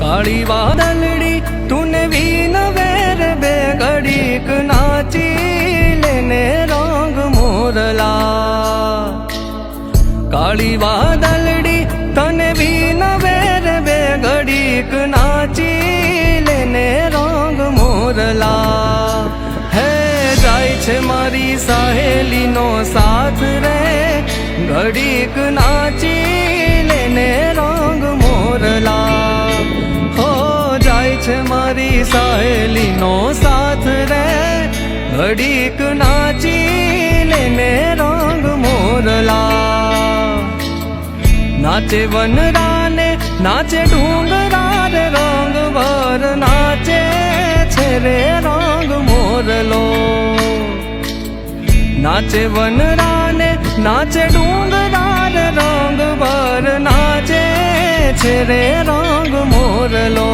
કાળી વાદળડી તુને વીન વેર બે ઘડીક નાચી લેને રંગ મોરલા. કાળી વાદળડી તને વીન વેર બે ઘડીક નાચી લેને રંગ મોરલા. હે, જાય છે મારી સહેલીનો સાથ રે, ઘડીક નાચી મારી સહેલીનો સાથ રે ઘડીક નાચી લેને રંગ મોરલા. નાચે વનરાને, નાચે ડુંગરા રે રંગ વર નાચે છે રે રંગ મોરલો. નાચે વનરાને, નાચે ડુંગરા રે રંગ વર નાચે છે રે રંગ મોરલો.